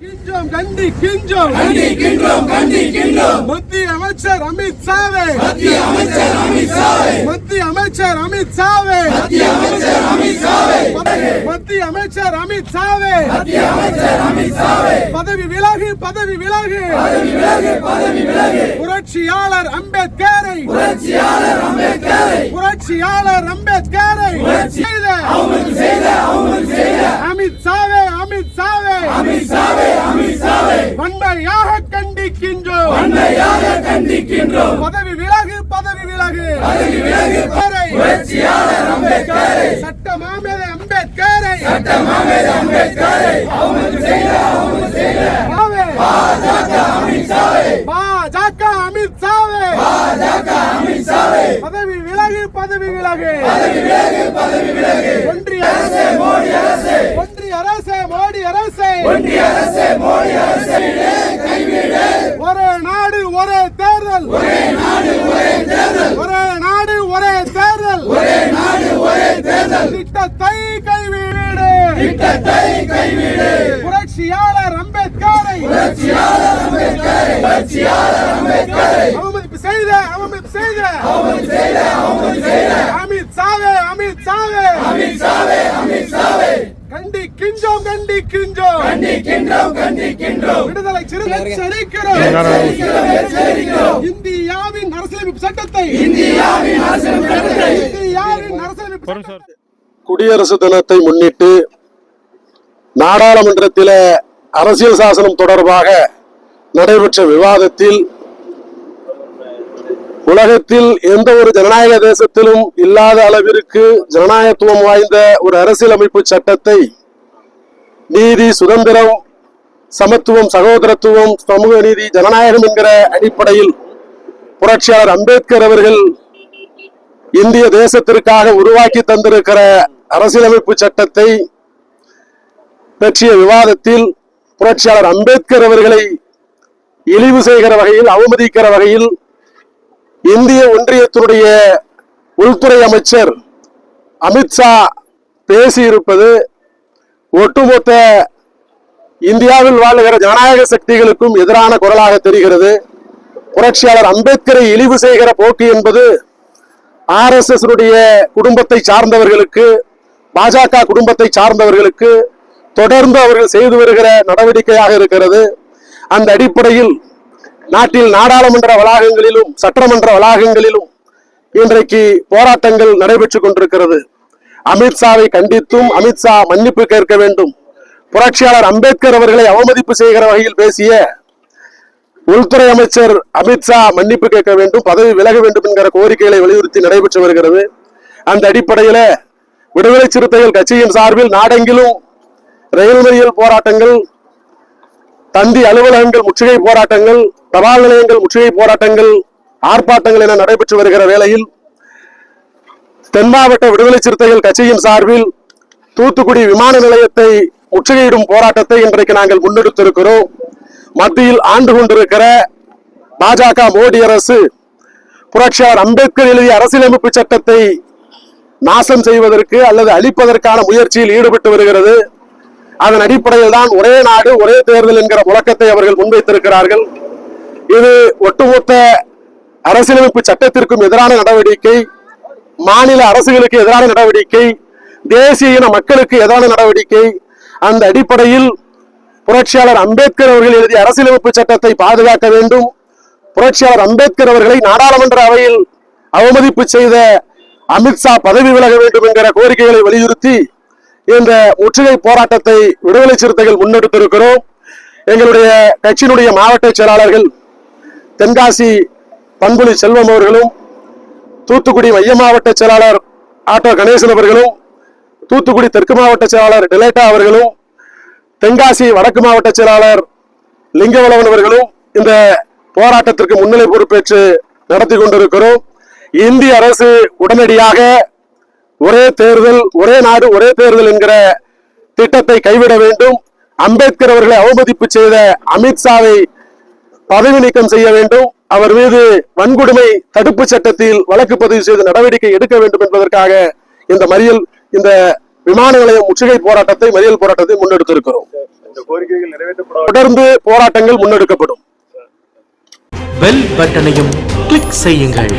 கிஞ்சோம் கண்டி கிஞ்சோம். கண்டிக்கின்றோம் கண்டிக்கின்றோம் மத்திய அமைச்சர் அமித் சாவே மத்திய அமைச்சர் அமித் ஷாவை. மத்திய அமைச்சர் அமித் சாவே மத்திய அமைச்சர் அமித் ஷாவை. மத்திய அமைச்சர் அமித் சாவே மத்திய அமைச்சர் அமித் ஷாவை. பதவி விலகு பதவி விலகு. பதவி விலகு பதவி விலகு. புரட்சியாளர் அம்பேத்கரை. புரட்சியாளர் அம்பேத்கரை. புரட்சியாளர் அம்பேத்கரை. புரட்சி- செய்த. அவங்களுக்கு செய்த அவங்களுக்கு செய்த அமித் சாவே அமித் சாவே அமித் ஷாவை அமித் ஷாவை வன்மையாக கண்டிக்கின்றோம் வன்மையாக கண்டிக்கின்றோம் பதவி விலகு பதவி விலகு பதவி விலகு அம்பேத்கரை, புரட்சியாளர் அம்பேத்கரை சட்ட மாமேதை அம்பேத்கரை சட்ட மாமேத அம்பேத்கரை அவங்களுக்கு செய்த அவங்களுக்கு செய்த சாவே பாஜக அமித் ஷாவை பாஜக அமித் சாவே பாஜக அமித் ஷாவை பதவி விலகு பதவி விலகு பதவி விலகு பதவி விலகு ஒன்றிய அரசே மோடி அரசே. ஒன்றிய அரசு மோடி அரசு. ஒன்றிய அரசே மோடி அரசே. கைவிடு ஒரே நாடு ஒரே தேர்தல். ஒரே நாடு ஒரே தேர்தல். ஒரே நாடு ஒரே தேர்தல். ஒரே நாடு ஒரே தேர்தல். திட்டத்தை கைவிடு. திட்டத்தை கைவிடு. புரட்சியாளர் அம்பேத்கரை. புரட்சியாளர் அம்பேத்கரை. புரட்சியாளர் அம்பேத்கரை. அவமதிப்பு செய்த அவமதிப்பு செய்த. அவங்களுக்கு செய்த அவங்களுக்கு செய்த அமித் சாவே அமித் சாவே அமித் ஷாவை அமித் ஷாவை கண்டிக்கின்றோம் கண்டிக்கின்றோம். கண்டிக்கின்றோம் கண்டிக்கின்றோம். விடுதலை சிறுத்தை எச்சரிக்கிறோம். எச்சரிக்கிறோம் எச்சரிக்கிறோம். இந்தியாவின் அரசியலமைப்பு சட்டத்தை. இந்தியாவின் அரசியல் சட்டத்தை. இந்தியாவின் அரசியலமைப்பு சட்டத்தை. குடியரசு தினத்தை முன்னிட்டு நாடாளுமன்றத்தில அரசியல் சாசனம் தொடர்பாக நடைபெற்ற விவாதத்தில் உலகத்தில் எந்த ஒரு ஜனநாயக தேசத்திலும் இல்லாத அளவிற்கு ஜனநாயகத்துவம் வாய்ந்த ஒரு அரசியலமைப்பு சட்டத்தை நீதி சுதந்திரம் சமத்துவம் சகோதரத்துவம் சமூக நீதி ஜனநாயகம் என்கிற அடிப்படையில் புரட்சியாளர் அம்பேத்கர் அவர்கள் இந்திய தேசத்திற்காக உருவாக்கி தந்திருக்கிற அரசியலமைப்பு சட்டத்தை பற்றிய விவாதத்தில் புரட்சியாளர் அம்பேத்கர் அவர்களை இழிவு செய்கிற வகையில் அவமதிக்கிற வகையில் இந்திய ஒன்றியத்தினுடைய உள்துறை அமைச்சர் அமித்ஷா பேசியிருப்பது ஒட்டுமொத்த இந்தியாவில் வாழுகிற ஜனநாயக சக்திகளுக்கும் எதிரான குரலாக தெரிகிறது. புரட்சியாளர் அம்பேத்கரை இழிவு செய்கிற போக்கு என்பது ஆர்எஸ்எஸ் குடும்பத்தை சார்ந்தவர்களுக்கு பாஜக குடும்பத்தை சார்ந்தவர்களுக்கு தொடர்ந்து அவர்கள் செய்து வருகிற நடவடிக்கையாக இருக்கிறது. அந்த அடிப்படையில் நாட்டில் நாடாளுமன்ற வளாகங்களிலும் சட்டமன்ற வளாகங்களிலும் இன்றைக்கு போராட்டங்கள் நடைபெற்றுக் கொண்டிருக்கிறது. அமித்ஷாவை கண்டித்தும் அமித்ஷா மன்னிப்பு கேட்க வேண்டும். புரட்சியாளர் அம்பேத்கர் அவர்களை அவமதிப்பு செய்கிற வகையில் பேசிய உள்துறை அமைச்சர் அமித்ஷா மன்னிப்பு கேட்க வேண்டும் பதவி விலக வேண்டும் என்கிற கோரிக்கைகளை வலியுறுத்தி நடைபெற்று வருகிறது. அந்த அடிப்படையில விடுதலை சிறுத்தைகள் கட்சியின் சார்பில் நாடெங்கிலும் ரயில் மறியல் போராட்டங்கள் தந்தி அலுவலகங்கள் முற்றுகை போராட்டங்கள் தபால் நிலையங்கள் முற்றுகை போராட்டங்கள் ஆர்ப்பாட்டங்கள் என நடைபெற்று வருகிற வேளையில் தென் மாவட்ட விடுதலை சிறுத்தைகள் கட்சியின் சார்பில் தூத்துக்குடி விமான நிலையத்தை முற்றுகையிடும் போராட்டத்தை இன்றைக்கு நாங்கள் முன்னெடுத்திருக்கிறோம். மத்தியில் ஆண்டு கொண்டிருக்கிற பாஜக மோடி அரசு புரட்சியார் அம்பேத்கர் எழுதிய அரசியலமைப்பு சட்டத்தை நாசம் செய்வதற்கு அல்லது அழிப்பதற்கான முயற்சியில் ஈடுபட்டு வருகிறது. அதன் அடிப்படையில் தான் ஒரே நாடு ஒரே தேர்தல் என்கிற முழக்கத்தை அவர்கள் முன்வைத்திருக்கிறார்கள். இது ஒட்டுமொத்த அரசியலமைப்பு சட்டத்திற்கும் எதிரான நடவடிக்கை மாநில அரசுகளுக்கு எதிரான நடவடிக்கை தேசிய இன மக்களுக்கு எதிரான நடவடிக்கை. அந்த அடிப்படையில் புரட்சியாளர் அம்பேத்கர் அவர்கள் எழுதிய அரசியலமைப்பு சட்டத்தை பாதுகாக்க வேண்டும். புரட்சியாளர் அம்பேத்கர் அவர்களை நாடாளுமன்ற அவையில் அவமதிப்பு செய்த அமித்ஷா பதவி விலக வேண்டும் என்கிற கோரிக்கைகளை வலியுறுத்தி இந்த முற்றுகை போராட்டத்தை விடுதலை சிறுத்தைகள் முன்னெடுத்திருக்கிறோம். எங்களுடைய கட்சியினுடைய மாவட்ட செயலாளர்கள் தென்காசி பண்புலி செல்வம் அவர்களும் தூத்துக்குடி மைய மாவட்ட செயலாளர் ஆட்டோ கணேசன் அவர்களும் தூத்துக்குடி தெற்கு மாவட்ட செயலாளர் டிலேட்டா அவர்களும் தென்காசி வடக்கு மாவட்ட செயலாளர் லிங்கவளவன் அவர்களும் இந்த போராட்டத்திற்கு முன்னிலை பொறுப்பேற்று நடத்தி கொண்டிருக்கிறோம். இந்திய அரசு உடனடியாக ஒரே தேர்தல் ஒரே நாடு ஒரே தேர்தல் என்கிற திட்டத்தை கைவிட வேண்டும். அம்பேத்கர் அவர்களை அவமதிப்பு செய்த அமித்ஷாவை பதவி நீக்கம் செய்ய வேண்டும். அவர் மீது வன்கொடுமை தடுப்பு சட்டத்தில் வழக்கு பதிவு செய்து நடவடிக்கை எடுக்க வேண்டும் என்பதற்காக இந்த மறியல் இந்த விமான நிலையம் முற்றுகை போராட்டத்தை மறியல் போராட்டத்தை முன்னெடுத்திருக்கிறோம். தொடர்ந்து போராட்டங்கள் முன்னெடுக்கப்படும். பெல் பட்டனையும் கிளிக் செய்யுங்கள்.